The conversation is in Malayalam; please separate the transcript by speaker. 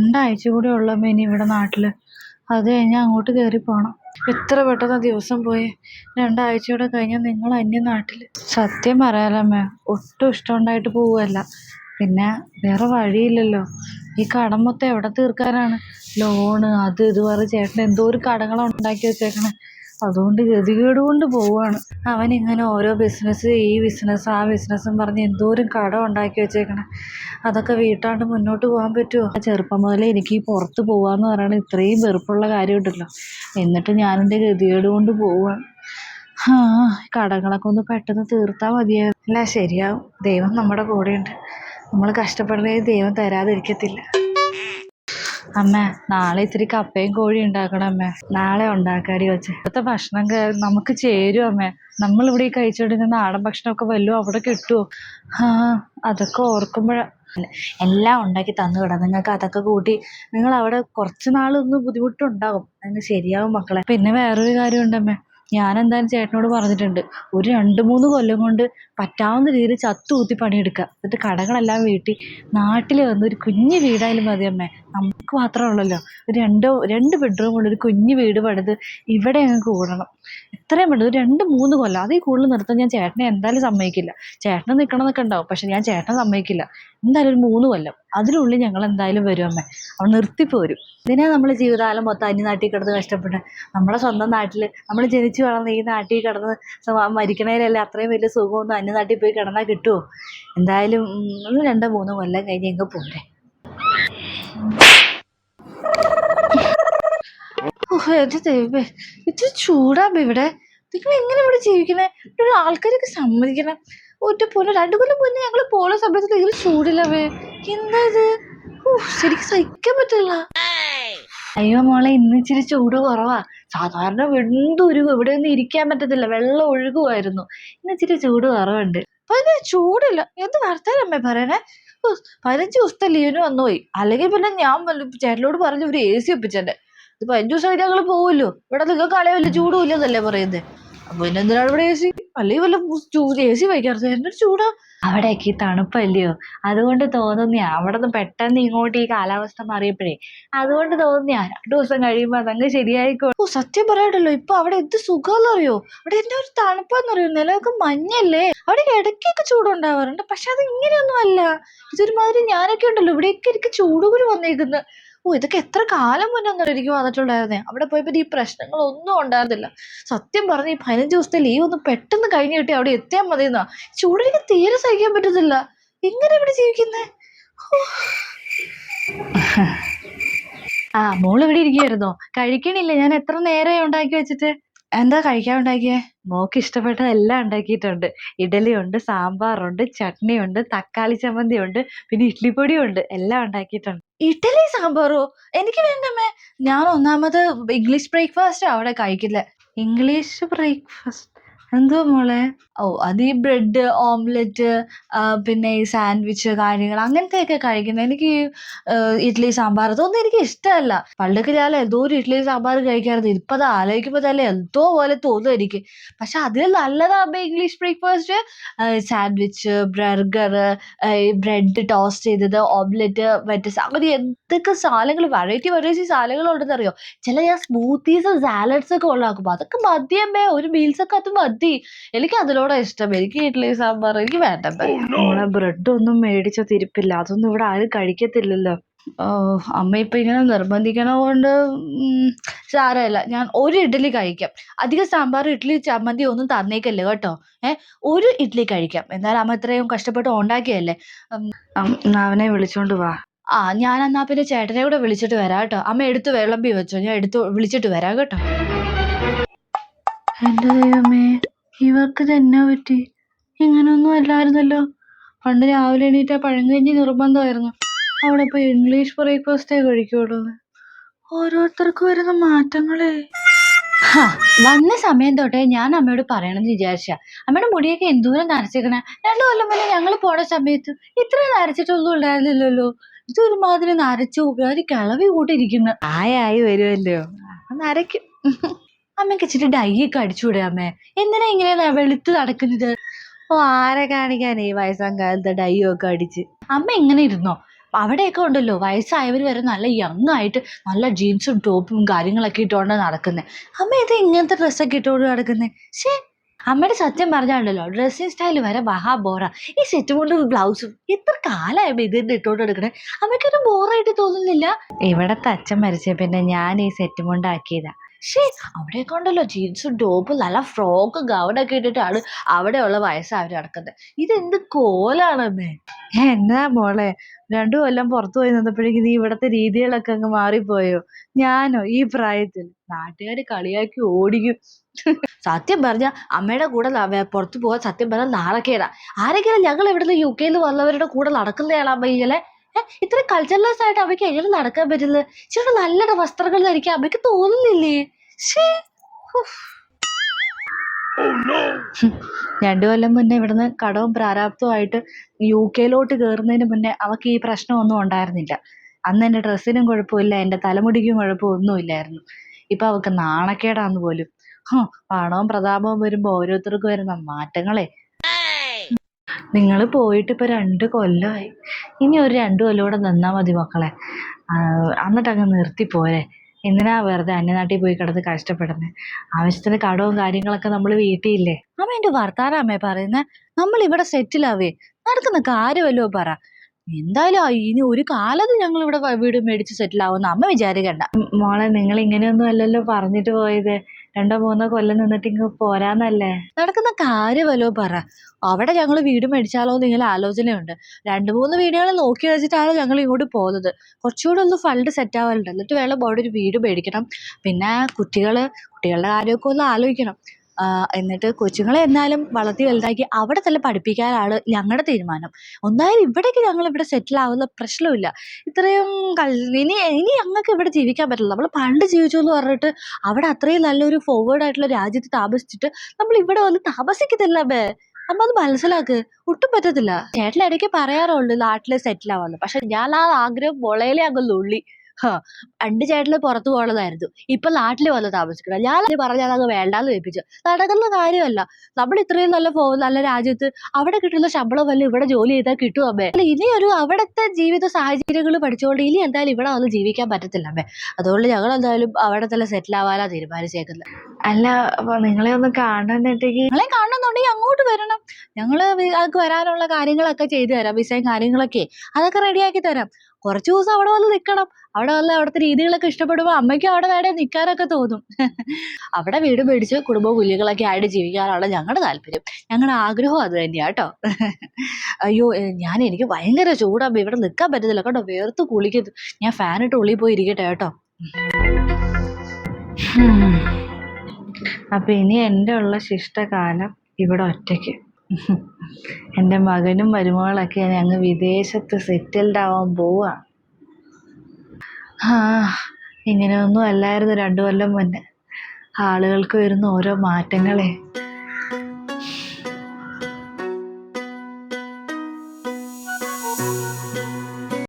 Speaker 1: രണ്ടാഴ്ച കൂടെ ഉള്ളമ്മ ഇനി ഇവിടെ നാട്ടിൽ അത് കഴിഞ്ഞാൽ അങ്ങോട്ട് കയറി പോകണം എത്ര പെട്ടെന്ന് ദിവസം പോയി? രണ്ടാഴ്ച കൂടെ കഴിഞ്ഞാൽ നിങ്ങൾ അന്യ നാട്ടിൽ സത്യം പറയാലമ്മേ ഒട്ടും ഇഷ്ടമുണ്ടായിട്ട് പോവുകയല്ല. പിന്നെ വേറെ വഴിയില്ലല്ലോ. ഈ കടം മൊത്തം എവിടെ തീർക്കാനാണ്? ലോണ് അത് ഇത് പറഞ്ഞ് ചേട്ടൻ എന്തോ ഒരു കടങ്ങളാണ് ഉണ്ടാക്കി വെച്ചേക്കണേ. അതുകൊണ്ട് ഗതികേട് കൊണ്ട് അവൻ ഇങ്ങനെ ഓരോ ബിസിനസ് ഈ ബിസിനസ് ആ ബിസിനസ്സും പറഞ്ഞ് എന്തോരം കടം ഉണ്ടാക്കി വെച്ചേക്കണേ. അതൊക്കെ വീട്ടാണ്ട് മുന്നോട്ട് പോകാൻ പറ്റുമോ ചെറുപ്പം മുതലേ എനിക്ക് ഈ പുറത്ത് പോകാമെന്ന് പറയുന്നത് ഇത്രയും വെറുപ്പുള്ള കാര്യമുണ്ടല്ലോ എന്നിട്ട് ഞാനെന്റെ ഗതികേട് കൊണ്ട് പോവാണ്. ആ കടങ്ങളൊക്കെ ഒന്ന് പെട്ടെന്ന് തീർത്താൽ മതിയായിരുന്നു. അല്ല ശരിയാവും. ദൈവം നമ്മുടെ കൂടെയുണ്ട്. നമ്മൾ കഷ്ടപ്പെടുന്നതിന് ദൈവം തരാതിരിക്കത്തില്ല. അമ്മ നാളെ ഇത്തിരി കപ്പയും കോഴിയും ഉണ്ടാക്കണം അമ്മ. നാളെ ഉണ്ടാക്കാടി വെച്ച് ഇപ്പോഴത്തെ ഭക്ഷണം നമുക്ക് ചേരും അമ്മ. നമ്മളിവിടെ ഈ കഴിച്ചുകൊണ്ടിരുന്ന നാടൻ ഭക്ഷണമൊക്കെ വല്ലതും അവിടെ കിട്ടുമോ ആ അതൊക്കെ ഓർക്കുമ്പോഴാണ് എല്ലാം ഉണ്ടാക്കി തന്നു വിടാം. നിങ്ങൾക്ക് അതൊക്കെ കൂട്ടി നിങ്ങൾ അവിടെ കുറച്ച് നാളൊന്ന് ബുദ്ധിമുട്ടുണ്ടാകും അതിന് ശരിയാവും മക്കളെ. പിന്നെ വേറൊരു കാര്യമുണ്ടമ്മേ ഞാൻ എന്തായാലും ചേട്ടനോട് പറഞ്ഞിട്ടുണ്ട് ഒരു രണ്ട് മൂന്ന് കൊല്ലം കൊണ്ട് പറ്റാവുന്ന രീതിയിൽ ചത്തുകൂത്തി പണിയെടുക്കുക. എന്നിട്ട് കടകളെല്ലാം വീട്ടി നാട്ടിൽ വന്ന് ഒരു കുഞ്ഞു വീടായാലും മതി അമ്മേ. നമുക്ക് മാത്രമേ ഉള്ളല്ലോ. ഒരു രണ്ടോ രണ്ട് ബെഡ്റൂം ഉള്ള ഒരു കുഞ്ഞു വീട് പണിത് ഇവിടെ അങ്ങ് കൂടണം. എത്രയും പെട്ടെന്ന് ഒരു രണ്ട് മൂന്ന് കൊല്ലം. അതിൽ കൂടുതൽ നിർത്താൻ ഞാൻ ചേട്ടനെ എന്തായാലും സമ്മതിക്കില്ല. ചേട്ടനെ നിൽക്കണം എന്നൊക്കെ ഉണ്ടാവും പക്ഷെ ഞാൻ ചേട്ടനെ സമ്മതിക്കില്ല. എന്തായാലും ഒരു മൂന്ന് കൊല്ലം. അതിനുള്ളിൽ ഞങ്ങൾ എന്തായാലും വരും അമ്മേ. അവൻ നിർത്തിപ്പോരും ഇതിനാ നമ്മൾ ജീവിതകാലം മൊത്തം അന്യനാട്ടിൽ കിടന്ന് കഷ്ടപ്പെട്ട്? നമ്മുടെ സ്വന്തം നാട്ടിൽ നമ്മൾ ജനിച്ചു വളർന്ന ഈ നാട്ടിൽ കിടന്ന് മരിക്കണേലല്ലേ അത്രയും വലിയ സുഖമൊന്നും അന്യനാട്ടിൽ പോയി കിടന്നാൽ കിട്ടുമോ എന്തായാലും രണ്ടോ മൂന്നോ കൊല്ലം കഴിഞ്ഞ് എങ്കിൽ പോരെ. ഓഹ് എന്റെ ദൈവമേ ഇത് ചൂടാകുമ്പോ ഇവിടെ. നിങ്ങൾ എങ്ങനെ ഇവിടെ ജീവിക്കണേ ആൾക്കാരൊക്കെ സമ്മതിക്കണം. ഒറ്റ പോലെ രണ്ടു കൊല്ലം മുന്നേ ഞങ്ങൾ പോണ സമയത്ത് നിങ്ങൾ ചൂടില്ലവേ. എന്താ ഇത് ശരിക്കും സഹിക്കാൻ പറ്റില്ല അയ്യോ മോളെ ഇന്ന് ഇച്ചിരി ചൂട് കുറവാ. സാധാരണ വെന്തുരുകും ഇവിടെ ഒന്നും ഇരിക്കാൻ പറ്റത്തില്ല. വെള്ളം ഒഴുകുമായിരുന്നു. ഇന്ന് ഇച്ചിരി ചൂട് കുറവുണ്ട്. പിന്നെ ചൂടില്ല? എന്ത് വർത്താനം അമ്മേ പറയണേ? പതിനഞ്ച് ദിവസത്തെ ലീവിന് വന്നു പോയി അല്ലെങ്കിൽ പിന്നെ ഞാൻ ചേട്ടനോട് പറഞ്ഞു ഒരു എ സി ഒപ്പിച്ചെന്നെ ഇത് പതിനഞ്ച് ദിവസം കഴിഞ്ഞാൽ ഞങ്ങൾ പോവുമല്ലോ ഇവിടെ നിങ്ങൾക്ക് കളയ ചൂടും ഇല്ലെന്നല്ലേ പറയുന്നത് അപ്പൊ പിന്നെ എന്തിനാണ് ഇവിടെ എ സി അല്ലെങ്കിൽ വല്ല എ സി എന്നൊരു ചൂടാ. അവിടെയൊക്കെ ഈ തണുപ്പല്ലയോ? അതുകൊണ്ട് തോന്നുന്നയാ അവിടെ നിന്ന് പെട്ടെന്ന് ഇങ്ങോട്ട് ഈ കാലാവസ്ഥ മാറിയപ്പോഴേ. അതുകൊണ്ട് തോന്നിയാ രണ്ടു ദിവസം കഴിയുമ്പോ അതങ്ങ് ശരിയായിക്കോ ഓ സത്യം പറയാണ്ടല്ലോ ഇപ്പൊ അവിടെ എന്ത് സുഖമെന്നറിയോ അവിടെ എന്റെ ഒരു തണുപ്പെന്നറിയോ? നിലമൊക്കെ മഞ്ഞല്ലേ? അവിടെ ഇടയ്ക്കൊക്കെ ചൂടുണ്ടാവാറുണ്ട്. പക്ഷെ അത് ഇങ്ങനെയൊന്നും അല്ല ഇതൊരുമാതിരി ഞാനൊക്കെ ഉണ്ടല്ലോ. ഇവിടെയൊക്കെ എനിക്ക് ചൂടുകൂടി വന്നേക്കുന്നത് ഓ ഇതൊക്കെ എത്ര കാലം മുന്നേ ഒന്നും എനിക്ക് വന്നിട്ടുണ്ടായിരുന്നേ? അവിടെ പോയപ്പോ ഈ പ്രശ്നങ്ങളൊന്നും ഉണ്ടായിരുന്നില്ല. സത്യം പറഞ്ഞ ഈ പതിനഞ്ച് ദിവസത്തെ ലീവ് ഒന്ന് പെട്ടെന്ന് കഴിഞ്ഞ് കിട്ടി അവിടെ എത്തിയാൽ മതി എന്നാ ചൂടിലേക്ക് തീരെ സഹിക്കാൻ പറ്റത്തില്ല എങ്ങനെ ഇവിടെ ജീവിക്കുന്നേ? ആ മോൾ ഇവിടെ ഇരിക്കുവായിരുന്നോ കഴിക്കണില്ല? ഞാൻ എത്ര നേരെ ഉണ്ടാക്കി വെച്ചിട്ട്? എന്താ കഴിക്കാൻ ഉണ്ടാക്കിയേ? മോക്ക് ഇഷ്ടപ്പെട്ടതെല്ലാം ഉണ്ടാക്കിയിട്ടുണ്ട്. ഉണ്ട് സാമ്പാറുണ്ട് ചട്നിയുണ്ട് തക്കാളി ചമ്മന്തി ഉണ്ട് പിന്നെ ഇഡ്ലിപ്പൊടിയും ഉണ്ട്. എല്ലാം ഉണ്ടാക്കിയിട്ടുണ്ട്. ഇഡലി സാമ്പാറോ? എനിക്ക് വേണ്ടമ്മേ ഞാൻ ഒന്നാമത് ഇംഗ്ലീഷ് ബ്രേക്ക്ഫാസ്റ്റ് അവിടെ കഴിക്കില്ല. ഇംഗ്ലീഷ് ബ്രേക്ക്ഫാസ്റ്റ് എന്തോ മോളെ? ഓ അത് ഈ ബ്രെഡ് ഓംലെറ്റ് പിന്നെ ഈ സാൻഡ്വിച്ച് കാര്യങ്ങൾ അങ്ങനത്തെയൊക്കെ കഴിക്കുന്നത്. എനിക്ക് ഇഡ്ഡലി സാമ്പാർ അതൊന്നും എനിക്ക് ഇഷ്ടമല്ല. പണ്ടൊക്കെ ഞാൻ എന്തോ ഒരു ഇഡ്ഡലി സാമ്പാർ കഴിക്കാറുണ്ട് ഇപ്പം അത് ആലോചിക്കുമ്പോൾ തന്നെ എന്തോ പോലെ തോന്നും എനിക്ക്. പക്ഷെ അതിൽ നല്ലതാകുമ്പോൾ English breakfast? Sandwich burger bread toast ചെയ്തത് ഓംലെറ്റ് മറ്റേ അങ്ങനെ എന്തൊക്കെ സാധനങ്ങൾ വെറൈറ്റി വെറൈറ്റി സാധനങ്ങൾ ഉണ്ടെന്നറിയോ ചില ഞാൻ സ്മൂത്തീസ് സാലഡ്സ് ഒക്കെ ഉണ്ടാക്കും അതൊക്കെ മതിയമ്മേ. ഒരു മീൽസ് ഒക്കെ അത് മതി. എനിക്ക് അതിനോടാ ഇഷ്ടം. എനിക്ക് ഇഡ്ഡലി സാമ്പാർ എനിക്ക് വേണ്ടത്. നമ്മളെ ബ്രെഡ് ഒന്നും മേടിച്ച തിരിപ്പില്ല. അതൊന്നും ഇവിടെ ആരും കഴിക്കത്തില്ലല്ലോ. ഓ അമ്മ ഇപ്പൊ ഇങ്ങനെ നിർബന്ധിക്കണ കൊണ്ട് ഉം, സാരമില്ല. ഞാൻ ഒരു ഇഡ്ഡലി കഴിക്കാം. അധികം സാമ്പാർ ഇഡ്ഡലി ചമ്മന്തി ഒന്നും തന്നേക്കല്ലേ കേട്ടോ? ഏ ഒരു ഇഡ്ഡലി കഴിക്കാം. എന്നാലും അമ്മ ഇത്രയും കഷ്ടപ്പെട്ട് ഉണ്ടാക്കിയല്ലേ? അവനെ വിളിച്ചോണ്ട് വാ. ആ ഞാൻ എന്നാ പിന്നെ ചേട്ടനെ കൂടെ വിളിച്ചിട്ട് വരാം കേട്ടോ. അമ്മ എടുത്ത് വിളമ്പി വെച്ചോ. ഞാൻ എടുത്ത് വിളിച്ചിട്ട് വരാം കേട്ടോ. എന്റെ ദൈവമേ ഇവർക്ക് തന്നെ പറ്റി? ഇങ്ങനൊന്നും അല്ലായിരുന്നല്ലോ. പണ്ട് രാവിലെ എണീറ്റ പഴങ്കഞ്ഞി നിർബന്ധമായിരുന്നു. അവിടെ ഇപ്പൊ ഇംഗ്ലീഷ് ബ്രേക്ക്ഫാസ്റ്റേ കഴിക്കുള്ളൂ ഓരോരുത്തർക്കും വരുന്ന മാറ്റങ്ങളെ. ഹാ, വന്ന സമയം തൊട്ടേ ഞാൻ അമ്മയോട് പറയണമെന്ന് വിചാരിച്ച. അമ്മയുടെ മുടിയൊക്കെ എന്തോരം നരച്ചിക്കണേ രണ്ടു കൊല്ലം മുന്നേ ഞങ്ങൾ പോണ സമയത്ത് ഇത്രയും നരച്ചിട്ടൊന്നും ഉണ്ടായിരുന്നില്ലല്ലോ. ഇത് ഒരുമാതിരി നരച്ചു ഒരു കിളവി കൂട്ടിരിക്കുന്നു ആയായി വരുമല്ലോ നരയ്ക്കും. അമ്മയ്ക്ക് ഇച്ചിരി ഡൈ ഒക്കെ അടിച്ചുകൂടെ അമ്മേ? എന്തിനാ ഇങ്ങനെ വെളുത്ത് നടക്കുന്നത്? ഓ ആരെ കാണിക്കാനേ വയസ്സാം കാലത്ത് ഡൈ ഒക്കെ അടിച്ച്? അമ്മ ഇങ്ങനെ ഇരുന്നോ? അവിടെയൊക്കെ ഉണ്ടല്ലോ വയസ്സായവർ വരെ നല്ല യങ് ആയിട്ട് നല്ല ജീൻസും ടോപ്പും കാര്യങ്ങളൊക്കെ ഇട്ടുകൊണ്ട് നടക്കുന്നത് അമ്മ ഇത് ഇങ്ങനത്തെ ഡ്രസ്സൊക്കെ ഇട്ടുകൊണ്ട് നടക്കുന്നത് ശേ അമ്മയുടെ സത്യം പറഞ്ഞാണ്ടല്ലോ ഡ്രസ്സിങ് സ്റ്റൈൽ വരെ മഹാ ബോറ ഈ സെറ്റ് കൊണ്ട് ബ്ലൗസും എത്ര കാലമായപ്പോ ഇതിന്റെ ഇട്ടോണ്ട് എടുക്കണേ അമ്മയ്ക്കൊരു ബോറായിട്ട് തോന്നുന്നില്ല? ഇവിടത്തെ അച്ഛൻ മരിച്ച പിന്നെ ഞാൻ ഈ സെറ്റ് കൊണ്ടാക്കിയതാ. ശേ അവിടെയൊക്കെ ഉണ്ടല്ലോ ജീൻസും ടോപ്പും നല്ല ഫ്രോക്ക് ഗൗണൊക്കെ ഇട്ടിട്ടാണ് അവിടെയുള്ള വയസ്സായവർ നടക്കുന്നത്. ഇതെന്ത് കോലാണ് അമ്മേ? എന്നാ മോളെ രണ്ടു കൊല്ലം പുറത്തു പോയി നിന്നപ്പോഴേക്കും നീ ഇവിടത്തെ രീതികളൊക്കെ അങ്ങ് മാറിപ്പോയോ? ഞാനോ ഈ പ്രായത്തിൽ? നാട്ടുകാർ കളിയാക്കി ഓടിക്കും. സത്യം പറഞ്ഞ അമ്മയുടെ കൂടെ പുറത്തു പോവാൻ പോകാൻ സത്യം പറഞ്ഞാൽ നാളെക്കേടാ ആരെങ്കിലും ഞങ്ങൾ ഇവിടുന്ന് യു കെയിൽ വന്നവരുടെ കൂടെ നടക്കുന്നയാളാ അമ്മ ഇങ്ങനെ ഇത്ര കൾച്ചർലെസ് ആയിട്ട് അവയ്ക്ക് എങ്ങനെ നടക്കാൻ പറ്റുന്നത്? ചേട്ടാ നല്ല വസ്ത്രങ്ങൾ ധരിക്കാൻ അവയ്ക്ക് തോന്നുന്നില്ലേ. രണ്ടു കൊല്ലം മുന്നേ ഇവിടുന്ന് കടവും പ്രാരാബ്ദവുമായിട്ട് യു കെയിലോട്ട് കയറുന്നതിന് മുന്നേ അവക്ക് ഈ പ്രശ്നമൊന്നും ഉണ്ടായിരുന്നില്ല. അന്ന് എന്റെ ഡ്രസ്സിനും കുഴപ്പമില്ല എന്റെ തലമുടിക്കും കുഴപ്പമൊന്നുമില്ലായിരുന്നു ഇപ്പൊ അവൾക്ക് നാണക്കേടാന്ന് പോലും. ഹും, പണവും പ്രതാപവും വരുമ്പോ ഓരോരുത്തർക്കും വരുന്ന മാറ്റങ്ങളെ നിങ്ങൾ പോയിട്ട് ഇപ്പൊ രണ്ട് കൊല്ലമായി ഇനി ഒരു രണ്ട് കൊല്ലം കൂടെ നിന്നാൽ മതി മക്കളെ. ആ, എന്നിട്ട് അങ്ങ് നിർത്തി പോരെ. എന്തിനാ വെറുതെ അന്യനാട്ടിൽ പോയി കിടന്ന് കഷ്ടപ്പെടുന്നത് ആവശ്യത്തിന് കടവും കാര്യങ്ങളൊക്കെ നമ്മൾ വീട്ടിലില്ലേ? അമ്മ എന്റെ വർത്താനമ്മേ പറയുന്നത് നമ്മൾ ഇവിടെ സെറ്റിലാവേ. നടക്കുന്ന കാര്യമല്ലോ പറ. എന്തായാലും ഇനി ഒരു കാലത്ത് ഞങ്ങൾ ഇവിടെ വീട് മേടിച്ച് സെറ്റിൽ ആവുമെന്ന് അമ്മ വിചാരിക്കണ്ട. മോളെ നിങ്ങൾ ഇങ്ങനെയൊന്നും അല്ലല്ലോ പറഞ്ഞിട്ട് പോയത്. രണ്ടോ മൂന്നോ കൊല്ലം നിന്നിട്ട് ഇങ്ങ് പോരാന്നല്ലേ? നടക്കുന്ന കാര്യമല്ലോ പറ. അവിടെ ഞങ്ങൾ വീട് മേടിച്ചാലോ എന്ന് ഇങ്ങനെ ആലോചനയുണ്ട്. രണ്ട് മൂന്ന് വീടുകൾ നോക്കി വെച്ചിട്ടാണ് ഞങ്ങൾ ഇങ്ങോട്ട് പോകുന്നത്. കുറച്ചുകൂടെ ഒന്ന് ഫണ്ട് സെറ്റ് ആവാനുണ്ട്. എന്നിട്ട് വേണം അവിടെ ഒരു വീട് മേടിക്കണം. പിന്നെ കുട്ടികൾ കുട്ടികളുടെ കാര്യമൊക്കെ ഒന്ന് ആലോചിക്കണം. എന്നിട്ട് കൊച്ചുങ്ങളെ എന്നാലും വളർത്തി വലുതാക്കി അവിടെ തന്നെ പഠിപ്പിക്കാനാണ് ഞങ്ങളുടെ തീരുമാനം. ഒന്നായാലും ഇവിടേക്ക് ഞങ്ങൾ ഇവിടെ സെറ്റിൽ ആവുന്ന പ്രശ്നമില്ല ഇത്രയും കൽ ഇനി ഇനി ഞങ്ങൾക്ക് ഇവിടെ ജീവിക്കാൻ പറ്റില്ല. നമ്മൾ പണ്ട് ജീവിച്ചു എന്ന് പറഞ്ഞിട്ട് അവിടെ അത്രയും നല്ലൊരു ഫോർവേഡ് ആയിട്ടുള്ള രാജ്യത്ത് താമസിച്ചിട്ട് നമ്മൾ ഇവിടെ വന്ന് താമസിക്കത്തില്ല ബേ അപ്പം അത് മനസ്സിലാക്ക്. ഒട്ടും പറ്റത്തില്ല. ചേട്ടൻ ഇടയ്ക്ക് പറയാറുള്ളൂ നാട്ടിൽ സെറ്റിൽ ആവാന്ന്. പക്ഷെ ഞാൻ ആ ആഗ്രഹം മുളയിലെ അങ്ങ് നുള്ളി. ഹാ പണ്ട് ചേട്ടന് പുറത്തു പോകണതായിരുന്നു ഇപ്പൊ നാട്ടിൽ വന്ന് താമസിക്കണം. ഞാൻ അത് പറഞ്ഞാൽ അങ്ങ് വേണ്ടാന്ന് വെപ്പിച്ചു നടക്കുന്ന കാര്യമല്ല. നമ്മൾ ഇത്രയും നല്ല ഫോ നല്ല രാജ്യത്ത് അവിടെ കിട്ടുന്ന ശമ്പളം വല്ല ഇവിടെ ജോലി ചെയ്താൽ കിട്ടും അമ്മേ? അല്ല ഇനി ഒരു അവിടുത്തെ ജീവിത സാഹചര്യങ്ങൾ പഠിച്ചുകൊണ്ട് ഇനി എന്തായാലും ഇവിടെ വന്ന് ജീവിക്കാൻ പറ്റത്തില്ല അമ്മേ. അതുകൊണ്ട് ഞങ്ങൾ എന്തായാലും അവിടെ തന്നെ സെറ്റിൽ ആവാനാ തീരുമാനിച്ചേക്കുന്നത്. അല്ല അപ്പൊ നിങ്ങളെ ഒന്ന് കാണുന്നുണ്ടെങ്കിൽ നിങ്ങളെ കാണണമെന്നുണ്ടെങ്കിൽ അങ്ങോട്ട് വരണം. അതൊക്കെ വരാനുള്ള കാര്യങ്ങളൊക്കെ ചെയ്തു തരാം. വിസയും കാര്യങ്ങളൊക്കെ. അതൊക്കെ റെഡിയാക്കി തരാം. കുറച്ച് ദിവസം അവിടെ വന്ന് നിൽക്കണം അവിടെ വന്ന് അവിടുത്തെ രീതികളൊക്കെ ഇഷ്ടപ്പെടുമ്പോൾ അമ്മയ്ക്കും അവിടെ വേണേ നിൽക്കാനൊക്കെ തോന്നും. അവിടെ വീട് മേടിച്ച് കുടുംബവും പുല്ലുകളൊക്കെ ആയിട്ട് ജീവിക്കാനാണ് ഞങ്ങളുടെ താല്പര്യം. ഞങ്ങളുടെ ആഗ്രഹം അത് തന്നെയാ കേട്ടോ അയ്യോ ഞാൻ എനിക്ക് ഭയങ്കര ചൂടാകുമ്പോൾ ഇവിടെ നിൽക്കാൻ പറ്റത്തില്ല. കേട്ടോ വേർത്ത് കുളിക്കുന്നു. ഞാൻ ഫാനിട്ട് ഉള്ളിൽ പോയി ഇരിക്കട്ടെ കേട്ടോ. അപ്പൊ ഇനി എന്റെ ഉള്ള ശിഷ്ടകാലം ഇവിടെ ഒറ്റയ്ക്ക്. എന്റെ മകനും മരുമകളൊക്കെ ഞങ്ങൾ വിദേശത്ത് സെറ്റിൽഡ് ആവാൻ പോവാ. ആ ഇങ്ങനെയൊന്നും അല്ലായിരുന്നു രണ്ടു കൊല്ലം മുന്നേ. ആളുകൾക്ക് വരുന്ന ഓരോ മാറ്റങ്ങളെ.